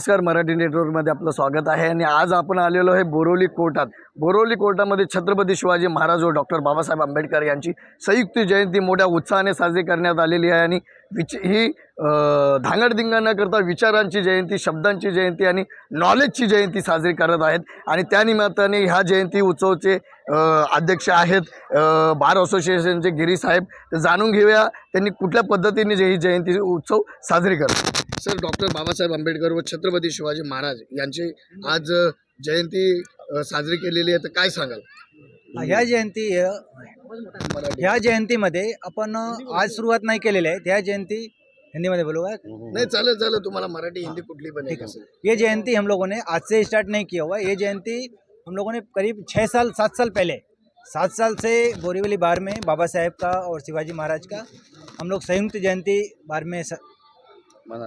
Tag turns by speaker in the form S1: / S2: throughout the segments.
S1: नमस्कार मराठी नेटवर्कमध्ये आपलं स्वागत आहे. आणि आज आपण आलेलो आहे बोरोली कोर्टात. बोरोली कोर्टामध्ये छत्रपती शिवाजी महाराज व डॉक्टर बाबासाहेब आंबेडकर यांची संयुक्त जयंती मोठ्या उत्साहाने साजरी करण्यात आलेली आहे. आणि विच ही धांगडधिंगा न करता विचारांची जयंती शब्दांची जयंती आणि नॉलेजची जयंती साजरी करत आहेत. आणि त्यानिमित्ताने ह्या जयंती उत्सवचे अध्यक्ष आहेत बार असोसिएशनचे गिरी साहेब. तर जाणून घेऊया त्यांनी कुठल्या पद्धतीने जे ही जयंती उत्सव साजरी करतात. सर डॉक्टर बाबासाहेब आंबेडकर व छत्रपती शिवाजी महाराज यांची आज जयंती साजरी केलेली आहे. तर काय सांगाल?
S2: ह्या जयंती ह्या जयंतीमध्ये आपण आज सुरुवात नाही केलेली आहे. ह्या जयंती हिंदीमध्ये बोलू का?
S1: नहीं चालेल चालेल. तुम्हाला मराठी हिंदी कुठली पण
S2: ठीक है ये जयंती हम लोगों ने आज से स्टार्ट नहीं किया हुआ है. ये जयंती हम लोगों ने करीब छः साल सात साल पहले सात साल से बोरीवली बार में बाबा साहेब का और शिवाजी महाराज का हम लोग संयुक्त जयंती बार में स-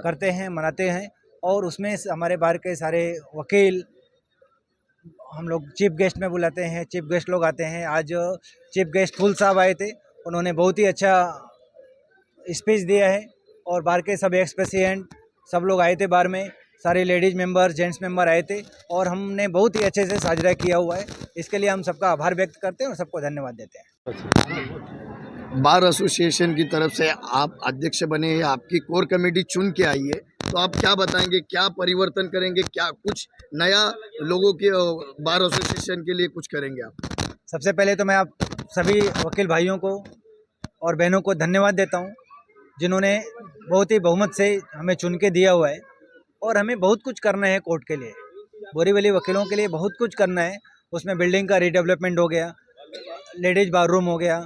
S2: करते हैं मनाते हैं। और उसमें हमारे बार के सारे वकील हम लोग चीफ गेस्ट में बुलाते हैं, चीफ गेस्ट लोग आते हैं। आज चीफ गेस्ट फुल साहब आए थे, उन्होंने बहुत ही अच्छा स्पीच दिया है और बार के सब एक्स प्रेसिडेंट सब लोग आए थे बार में, सारे लेडीज़ मेंबर जेंट्स मेंबर आए थे और हमने बहुत ही अच्छे से साझरा किया हुआ है। इसके लिए हम सबका आभार व्यक्त करते हैं और सबको धन्यवाद देते हैं।
S1: बार एसोसिएशन की तरफ़ से आप अध्यक्ष बने आपकी कोर कमेटी चुन के आई है। तो आप क्या बताएँगे, क्या परिवर्तन करेंगे, क्या कुछ नया लोगों के बार एसोसिएशन के लिए कुछ करेंगे आप?
S2: सबसे पहले तो मैं आप सभी वकील भाइयों को और बहनों को धन्यवाद देता हूँ, जिन्होंने बहुत ही बहुमत से हमें चुन के दिया हुआ है और हमें बहुत कुछ करना है कोर्ट के लिए। बोरीवली वकीलों के लिए बहुत कुछ करना है। उसमें बिल्डिंग का रीडेवलपमेंट हो गया लेडीज़ बाथरूम हो गया,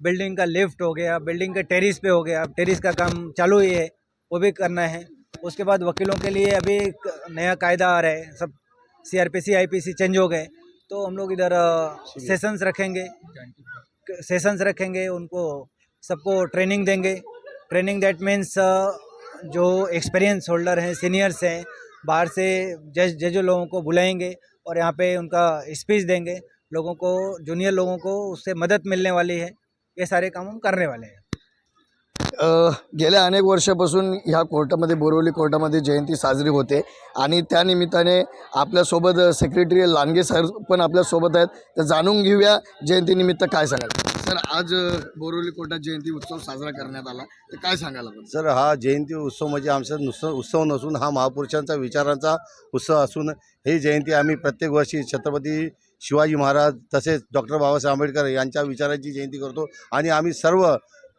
S2: बिल्डिंग का लिफ्ट हो गया, बिल्डिंग के टेरिस पे हो गया टेरिस का काम चालू ही है, वो भी करना है। उसके बाद वकीलों के लिए अभी नया कायदा आ रहा है सब C R P C I P C change हो गए। तो हम लोग इधर सेशंस रखेंगे। सेशंस रखेंगे उनको सबको ट्रेनिंग देंगे। ट्रेनिंग दैट मीन्स जो एक्सपीरियंस होल्डर हैं सीनियर्स हैं बाहर से जज जज लोगों को बुलाएँगे और यहाँ पे उनका स्पीच देंगे। लोगों को जूनियर लोगों को उससे मदद मिलने वाली है। ये सारे काम हम करने वाले हैं।
S1: गेल्या अनेक वर्षापासून ह्या कोर्टामध्ये बोरवली कोर्टामध्ये जयंती साजरी होते आणि त्यानिमित्ताने आपल्यासोबत सेक्रेटरी लांडगे सर पण आपल्यासोबत आहेत. तर जाणून घेऊया जयंतीनिमित्त काय सांगाल? सर आज बोरवली कोर्टात जयंती उत्सव साजरा करण्यात आला. तर काय सांगाल आपण?
S3: सर हा जयंती उत्सव म्हणजे आमचा नुसतं उत्सव नसून हा महापुरुषांचा विचारांचा उत्सव असून ही जयंती आम्ही प्रत्येक वर्षी छत्रपती शिवाजी महाराज तसेच डॉक्टर बाबासाहेब आंबेडकर यांच्या विचारांची जयंती करतो. आणि आम्ही सर्व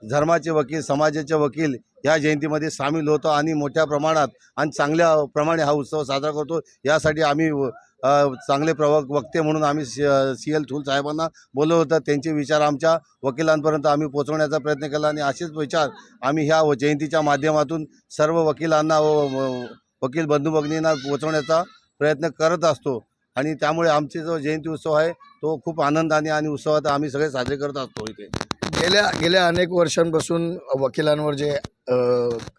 S3: धर्माचे वकील समाजाचे वकील या जयंतीमध्ये सामील होतो आणि मोठ्या प्रमाणात आणि चांगल्या प्रमाणे हा उत्सव साजरा करतो. यासाठी आम्ही चांगले प्रवक वक्ते म्हणून आम्ही सी एल थूल साहेबांना बोललो होतं. त्यांचे विचार आमच्या वकिलांपर्यंत आम्ही पोचवण्याचा प्रयत्न केला आणि असेच विचार आम्ही ह्या व- जयंतीच्या माध्यमातून सर्व वकिलांना व वकील बंधू भगिनींना प्रयत्न करत असतो. आणि त्यामुळे आमचे जो जयंती उत्सव आहे तो खूप आनंदाने आणि उत्सवात आम्ही सगळे साजरे करत असतो इथे.
S1: गेल्या गेल्या अनेक वर्षांपासून वकिलांवर जे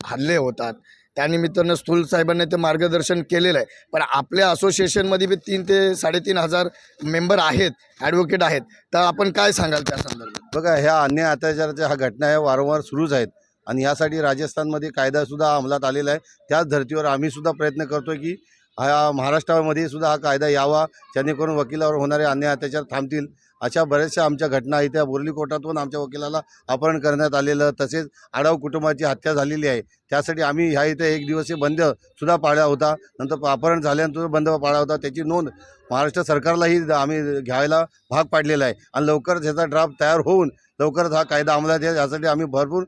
S1: हल्ले होतात त्यानिमित्तानं स्थूल साहेबांनी ते मार्गदर्शन केलेलं आहे. पण आपल्या असोसिएशनमध्ये बी तीन ते साडेतीन हजार मेंबर आहेत ॲडव्होकेट आहेत. तर आपण काय सांगाल त्या संदर्भात?
S3: बघा ह्या अन्याय अत्याचाराच्या ह्या घटना ह्या वारंवार सुरूच आहेत. आणि यासाठी राजस्थानमध्ये कायदासुद्धा अंमलात आलेला आहे. त्याच धर्तीवर आम्हीसुद्धा प्रयत्न करतो की हा महाराष्ट्रामध्ये सुद्धा हा कायदा यावा जेणेकरून वकिलावर होणारे अन्याय अत्याचार थांबतील. अशा बऱ्याचशा आमच्या घटना इथे बोरली कोर्टातून आमच्या वकिलाला अपहरण करण्यात आलेलं तसेच आडाव कुटुंबाची हत्या झालेली आहे. त्यासाठी आम्ही ह्या इथे एक दिवसीय बंद सुद्धा पाळला होता. नंतर अपहरण झाल्यानंतर बंद पाळला होता. त्याची नोंद महाराष्ट्र सरकारलाही आम्ही घ्यायला भाग पाडलेला आहे. आणि लवकरच ह्याचा ड्राफ्ट तयार होऊन लवकरच हा कायदा अंमलात येईल. यासाठी आम्ही भरपूर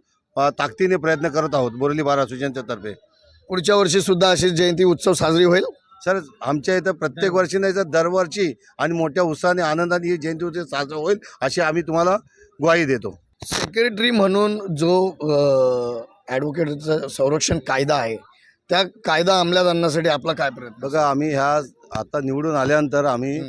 S3: ताकदीने प्रयत्न करत आहोत. बोरली बार असोसिएशनच्या तर्फे.
S1: पुढच्या वर्षीसुद्धा अशी जयंती उत्सव साजरी होईल.
S3: सर आमच्या इथं प्रत्येक वर्षी नाही तर दरवर्षी आणि मोठ्या उत्साहाने आनंदाने ही जयंती उत्सव साजरा होईल अशी आम्ही तुम्हाला ग्वाही देतो.
S1: सेक्रेटरी म्हणून जो ॲडव्होकेटचं संरक्षण कायदा आहे त्या कायदा अंमलात आणण्यासाठी आपला काय प्रयत्न?
S3: बघा आम्ही ह्या आता निवडून आल्यानंतर आम्ही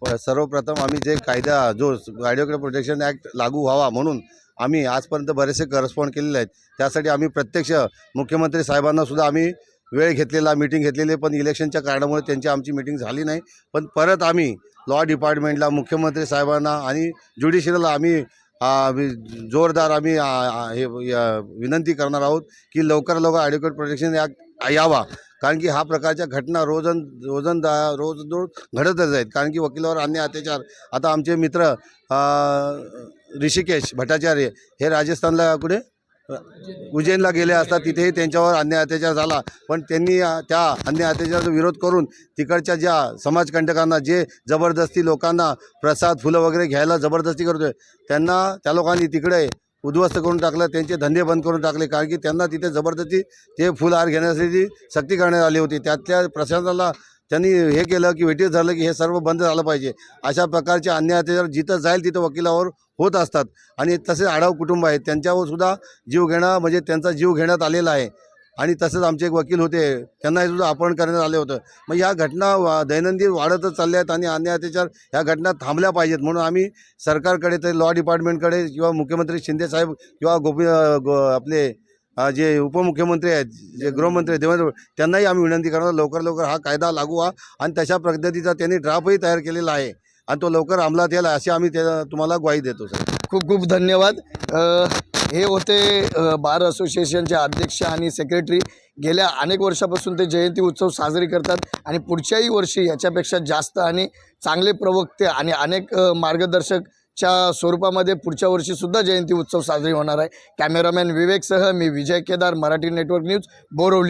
S3: प- सर्वप्रथम आम्ही जे कायदा जो ॲडव्होकेट प्रोटेक्शन ॲक्ट लागू व्हावा म्हणून आम्ही आजपर्यंत बरेचसे करस्पॉन्ड केलेले आहेत. त्यासाठी आम्ही प्रत्यक्ष मुख्यमंत्री साहेबांना सुद्धा आम्ही वेळ घेतलेला मिटिंग घेतलेली पण इलेक्शनच्या कारणामुळे त्यांची आमची मिटिंग झाली नाही. पण परत आम्ही लॉ डिपार्टमेंटला मुख्यमंत्री साहेबांना आणि ज्युडिशियलला आम्ही जोरदार आम्ही हे विनंती करणार आहोत की लवकर लवकर ॲडव्होकेट प्रोटेक्शन ॲक्ट यावा. कारण की हा प्रकारच्या घटना रोजन रोजन दा रोज घडतच आहेत. कारण की वकिलावर अन्य अत्याचार. आता आमचे मित्र ऋषिकेश भट्टाचार्य हे राजस्थानला कुठे? उज्जैनला गेले असतात तिथेही त्यांच्यावर अन्याय अत्याचार झाला. पण त्यांनी त्या अन्याय अत्याचाराचा विरोध करून तिकडच्या ज्या समाजकंटकांना जे जबरदस्ती लोकांना प्रसाद फुलं वगैरे घ्यायला जबरदस्ती करतोय त्यांना त्या लोकांनी तिकडे उद्ध्वस्त करून टाकलं त्यांचे धंदे बंद करून टाकले कारण की त्यांना तिथे जबरदस्ती ते फुलहार घेण्यासाठी सक्ती करण्यात आली होती. त्यातल्या प्रशासनाला त्यांनी हे केलं की वेटीस झालं की हे सर्व बंद झालं पाहिजे. अशा प्रकारचे अन्याय अत्याचार जिथं जाईल तिथं वकिलावर होत असतात. आणि तसेच आढाव कुटुंब आहेत. त्यांच्यावर सुद्धा जीव घेणं म्हणजे त्यांचा जीव घेण्यात आलेला आहे. आणि तसंच आमचे एक वकील होते. त्यांनाही सुद्धा अपहरण करण्यात आले होतं. मग ह्या घटना वा- दैनंदिन वाढतच चालल्या आहेत आणि अन्याय अत्याचार ह्या घटना थांबल्या पाहिजेत. म्हणून आम्ही सरकारकडे तर लॉ डिपार्टमेंटकडे किंवा मुख्यमंत्री शिंदेसाहेब किंवा गोपी गो आपले जे उपमुख्यमंत्री आहेत जे गृहमंत्री आहेत, देवेंद्र त्यांनाही आम्ही विनंती करणार लवकर लवकर हा कायदा लागू व्हा आणि तशा पद्धतीचा त्यांनी ड्राफ्टही तयार केलेला आहे आणि तो लवकर अंमलात यायला अशी आम्ही त्या तुम्हाला ग्वाही देतो सर.
S1: खूप खूप धन्यवाद. हे होते बार असोसिएशनचे अध्यक्ष आणि सेक्रेटरी गेल्या अनेक वर्षापासून ते जयंती उत्सव साजरे करतात आणि पुढच्याही वर्षी याच्यापेक्षा जास्त आणि चांगले प्रवक्ते आणि अनेक मार्गदर्शक च्या स्वरूपामध्ये पुढच्या वर्षीसुद्धा जयंती उत्सव साजरी होणार आहे. कॅमेरामॅन विवेकसह मी विजय केदार मराठी नेटवर्क न्यूज बोरवली.